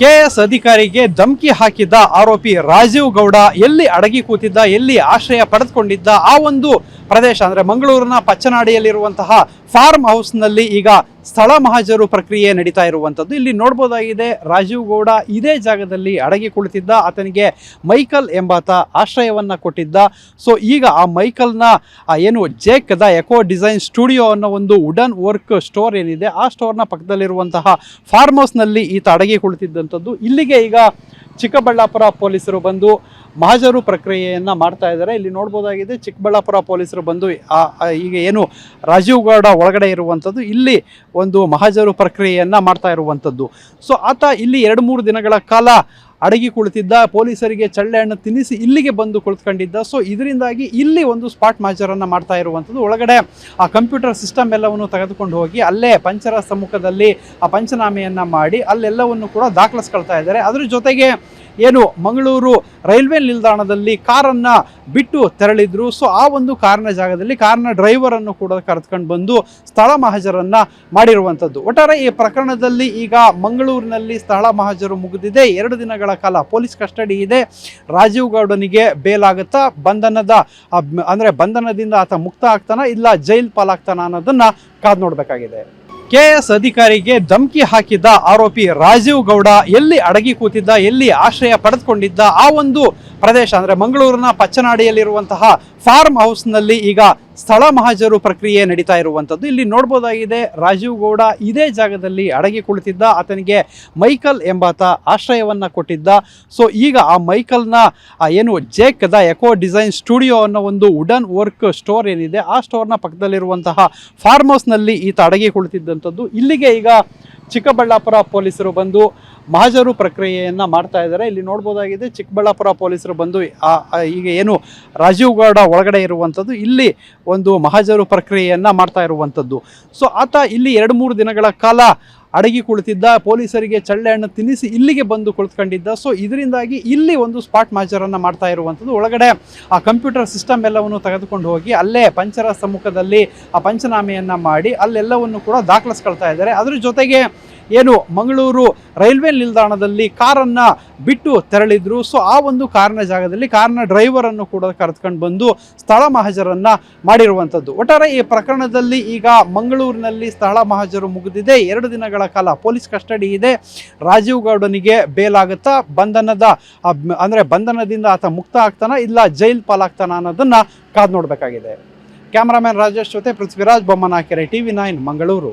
KS ಅಧಿಕಾರಿಗೆ ಧಮಕಿ ಹಾಕಿದ್ದ ಆರೋಪಿ ರಾಜೀವ್ ಗೌಡ ಎಲ್ಲಿ ಅಡಗಿ ಕೂತಿದ್ದ, ಎಲ್ಲಿ ಆಶ್ರಯ ಪಡೆದುಕೊಂಡಿದ್ದ, ಆ ಒಂದು ಪ್ರದೇಶ ಅಂದ್ರೆ ಮಂಗಳೂರಿನ ಪಚ್ಚನಾಡಿಯಲ್ಲಿರುವಂತಹ ಫಾರ್ಮ್ ಹೌಸ್ನಲ್ಲಿ ಈಗ ಸ್ಥಳ ಮಹಾಜರು ಪ್ರಕ್ರಿಯೆ ನಡೀತಾ ಇರುವಂಥದ್ದು. ಇಲ್ಲಿ ನೋಡ್ಬೋದಾಗಿದೆ, ರಾಜೀವ್ ಗೌಡ ಇದೇ ಜಾಗದಲ್ಲಿ ಅಡಗಿ ಕುಳಿತಿದ್ದ, ಆತನಿಗೆ ಮೈಕಲ್ ಎಂಬಾತ ಆಶ್ರಯವನ್ನು ಕೊಟ್ಟಿದ್ದ. ಸೊ, ಈಗ ಆ ಮೈಕಲ್ನ ಏನು Jake the echo design studio ಅನ್ನೋ ಒಂದು ವುಡನ್ ವರ್ಕ್ ಸ್ಟೋರ್ ಏನಿದೆ, ಆ ಸ್ಟೋರ್ನ ಪಕ್ಕದಲ್ಲಿರುವಂತಹ ಫಾರ್ಮ್ ಹೌಸ್ನಲ್ಲಿ ಈತ ಅಡಗಿ ಕುಳಿತಿದ್ದಂಥದ್ದು. ಇಲ್ಲಿಗೆ ಈಗ ಚಿಕ್ಕಬಳ್ಳಾಪುರ ಪೊಲೀಸರು ಬಂದು ಮಹಾಜರು ಪ್ರಕ್ರಿಯೆಯನ್ನು ಮಾಡ್ತಾ ಇದ್ದಾರೆ. ಇಲ್ಲಿ ನೋಡ್ಬೋದಾಗಿದೆ ಚಿಕ್ಕಬಳ್ಳಾಪುರ ಪೊಲೀಸರು ಬಂದು ಈಗ ಏನು ರಾಜೀವ್ ಗೌಡ ಒಳಗಡೆ ಇರುವಂಥದ್ದು, ಇಲ್ಲಿ ಒಂದು ಮಹಾಜರು ಪ್ರಕ್ರಿಯೆಯನ್ನು ಮಾಡ್ತಾ ಇರುವಂಥದ್ದು. ಸೊ ಆತ ಇಲ್ಲಿ ಎರಡು ಮೂರು ದಿನಗಳ ಕಾಲ ಅಡಗಿ ಕುಳಿತಿದ್ದ, ಪೊಲೀಸರಿಗೆ ಚಳ್ಳೆ ಹಣ್ಣು ತಿನ್ನಿಸಿ ಇಲ್ಲಿಗೆ ಬಂದು ಕುಳಿತುಕೊಂಡಿದ್ದ. ಸೊ ಇದರಿಂದಾಗಿ ಇಲ್ಲಿ ಒಂದು ಸ್ಪಾಟ್ ಮಾಜರನ್ನು ಮಾಡ್ತಾ ಇರುವಂಥದ್ದು. ಒಳಗಡೆ ಆ ಕಂಪ್ಯೂಟರ್ ಸಿಸ್ಟಮ್ ಎಲ್ಲವನ್ನು ತೆಗೆದುಕೊಂಡು ಹೋಗಿ ಅಲ್ಲೇ ಪಂಚರ ಸಮ್ಮುಖದಲ್ಲಿ ಆ ಪಂಚನಾಮೆಯನ್ನು ಮಾಡಿ ಅಲ್ಲೆಲ್ಲವನ್ನು ಕೂಡ ದಾಖಲಿಸ್ಕೊಳ್ತಾ ಇದ್ದಾರೆ. ಅದರ ಜೊತೆಗೆ ಏನು ಮಂಗಳೂರು ರೈಲ್ವೆ ನಿಲ್ದಾಣದಲ್ಲಿ ಕಾರನ್ನು ಬಿಟ್ಟು ತೆರಳಿದ್ರು. ಸೊ ಆ ಒಂದು ಕಾರಿನ ಜಾಗದಲ್ಲಿ ಕಾರಿನ ಡ್ರೈವರನ್ನು ಕೂಡ ಕರೆದುಕೊಂಡು ಬಂದು ಸ್ಥಳ ಮಹಾಜರನ್ನು ಮಾಡಿರುವಂಥದ್ದು ಒಟ್ಟಾರೆ ಈ ಪ್ರಕರಣದಲ್ಲಿ ಈಗ ಮಂಗಳೂರಿನಲ್ಲಿ ಸ್ಥಳ ಮಹಾಜರು ಮುಗಿದಿದೆ. ಎರಡು ದಿನಗಳ ಕಾಲ ಪೊಲೀಸ್ ಕಸ್ಟಡಿ ಇದೆ. ರಾಜೀವ್ ಗೌಡನಿಗೆ ಬೇಲಾಗುತ್ತಾ ಬಂಧನದ ಅಂದರೆ ಬಂಧನದಿಂದ ಆತ ಮುಕ್ತ ಆಗ್ತಾನ ಇಲ್ಲ ಜೈಲ್ ಪಾಲಾಗ್ತಾನ ಅನ್ನೋದನ್ನು ಕಾದ್ ನೋಡಬೇಕಾಗಿದೆ. ಕೆಎಸ್ ಅಧಿಕಾರಿಗೆ ಧಮಕಿ ಹಾಕಿದ್ದ ಆರೋಪಿ ರಾಜೀವ್ ಗೌಡ ಎಲ್ಲಿ ಅಡಗಿ ಕೂತಿದ್ದ, ಎಲ್ಲಿ ಆಶ್ರಯ ಪಡೆದುಕೊಂಡಿದ್ದ, ಆ ಒಂದು ಪ್ರದೇಶ ಅಂದ್ರೆ ಮಂಗಳೂರಿನ ಪಚ್ಚನಾಡಿಯಲ್ಲಿರುವಂತಹ ಫಾರ್ಮ್ ಹೌಸ್ನಲ್ಲಿ ಈಗ ಸ್ಥಳ ಮಹಾಜರು ಪ್ರಕ್ರಿಯೆ ನಡೀತಾ ಇರುವಂಥದ್ದು. ಇಲ್ಲಿ ನೋಡ್ಬೋದಾಗಿದೆ, ರಾಜೀವ್ ಗೌಡ ಇದೇ ಜಾಗದಲ್ಲಿ ಅಡಗಿ ಕುಳಿತಿದ್ದ. ಆತನಿಗೆ ಮೈಕಲ್ ಎಂಬಾತ ಆಶ್ರಯವನ್ನ ಕೊಟ್ಟಿದ್ದ. ಸೊ, ಈಗ ಆ ಮೈಕಲ್ನ ಏನು Jake the echo design studio ಅನ್ನೋ ಒಂದು ವುಡನ್ ವರ್ಕ್ ಸ್ಟೋರ್ ಏನಿದೆ, ಆ ಸ್ಟೋರ್ನ ಪಕ್ಕದಲ್ಲಿರುವಂತಹ ಫಾರ್ಮ್ ಹೌಸ್ನಲ್ಲಿ ಈತ ಅಡಗಿ ಕುಳಿತಿದ್ದಂಥದ್ದು. ಇಲ್ಲಿಗೆ ಈಗ ಚಿಕ್ಕಬಳ್ಳಾಪುರ ಪೊಲೀಸರು ಬಂದು ಮಹಜರು ಪ್ರಕ್ರಿಯೆಯನ್ನು ಮಾಡ್ತಾ ಇದ್ದಾರೆ. ಇಲ್ಲಿ ನೋಡ್ಬೋದಾಗಿದೆ, ಚಿಕ್ಕಬಳ್ಳಾಪುರ ಪೊಲೀಸರು ಬಂದು ಈಗ ಏನು ರಾಜೀವ್ ಗೌಡ ಒಳಗಡೆ ಇರುವಂಥದ್ದು, ಇಲ್ಲಿ ಒಂದು ಮಹಾಜರು ಪ್ರಕ್ರಿಯೆಯನ್ನು ಮಾಡ್ತಾ ಇರುವಂಥದ್ದು. ಸೊ ಆತ ಇಲ್ಲಿ ಎರಡು ಮೂರು ದಿನಗಳ ಕಾಲ ಅಡಗಿ ಕುಳಿತಿದ್ದ ಪೊಲೀಸರಿಗೆ ಚಳ್ಳೆ ಹಣ್ಣು ತಿನ್ನಿಸಿ ಇಲ್ಲಿಗೆ ಬಂದು ಕುಳಿತುಕೊಂಡಿದ್ದ. ಸೊ ಇದರಿಂದಾಗಿ ಇಲ್ಲಿ ಒಂದು ಸ್ಪಾಟ್ ಮಾಜರನ್ನು ಮಾಡ್ತಾ ಇರುವಂಥದ್ದು ಒಳಗಡೆ. ಆ ಕಂಪ್ಯೂಟರ್ ಸಿಸ್ಟಮ್ ಎಲ್ಲವನ್ನು ತೆಗೆದುಕೊಂಡು ಹೋಗಿ ಅಲ್ಲೇ ಪಂಚರ ಸಮ್ಮುಖದಲ್ಲಿ ಆ ಪಂಚನಾಮೆಯನ್ನು ಮಾಡಿ ಅಲ್ಲೆಲ್ಲವನ್ನು ಕೂಡ ದಾಖಲಿಸ್ಕೊಳ್ತಾ ಇದ್ದಾರೆ. ಅದರ ಜೊತೆಗೆ ಏನು ಮಂಗಳೂರು ರೈಲ್ವೆ ನಿಲ್ದಾಣದಲ್ಲಿ ಕಾರನ್ನು ಬಿಟ್ಟು ತೆರಳಿದ್ರು. ಸೊ ಆ ಒಂದು ಕಾರಿನ ಜಾಗದಲ್ಲಿ ಕಾರಿನ ಡ್ರೈವರನ್ನು ಕೂಡ ಕರೆದುಕೊಂಡು ಬಂದು ಸ್ಥಳ ಮಹಾಜರನ್ನು ಮಾಡಿರುವಂಥದ್ದು. ಒಟ್ಟಾರೆ ಈ ಪ್ರಕರಣದಲ್ಲಿ ಈಗ ಮಂಗಳೂರಿನಲ್ಲಿ ಸ್ಥಳ ಮಹಾಜರು ಮುಗಿದಿದೆ. ಎರಡು ದಿನಗಳ ಕಾಲ ಪೊಲೀಸ್ ಕಸ್ಟಡಿ ಇದೆ. ರಾಜೀವ್ ಗೌಡನಿಗೆ ಬೇಲಾಗುತ್ತಾ ಬಂಧನದ, ಅಂದರೆ ಬಂಧನದಿಂದ ಆತ ಮುಕ್ತ ಆಗ್ತಾನ ಇಲ್ಲ ಜೈಲ್ ಪಾಲಾಗ್ತಾನ ಅನ್ನೋದನ್ನು ಕಾದು ನೋಡಬೇಕಾಗಿದೆ. ಕ್ಯಾಮರಾಮ್ಯಾನ್ ರಾಜೇಶ್ ಜೊತೆ ಪೃಥ್ವಿರಾಜ್ ಬೊಮ್ಮನಾಕೆರೆ, ಟಿವಿ ನೈನ್, ಮಂಗಳೂರು.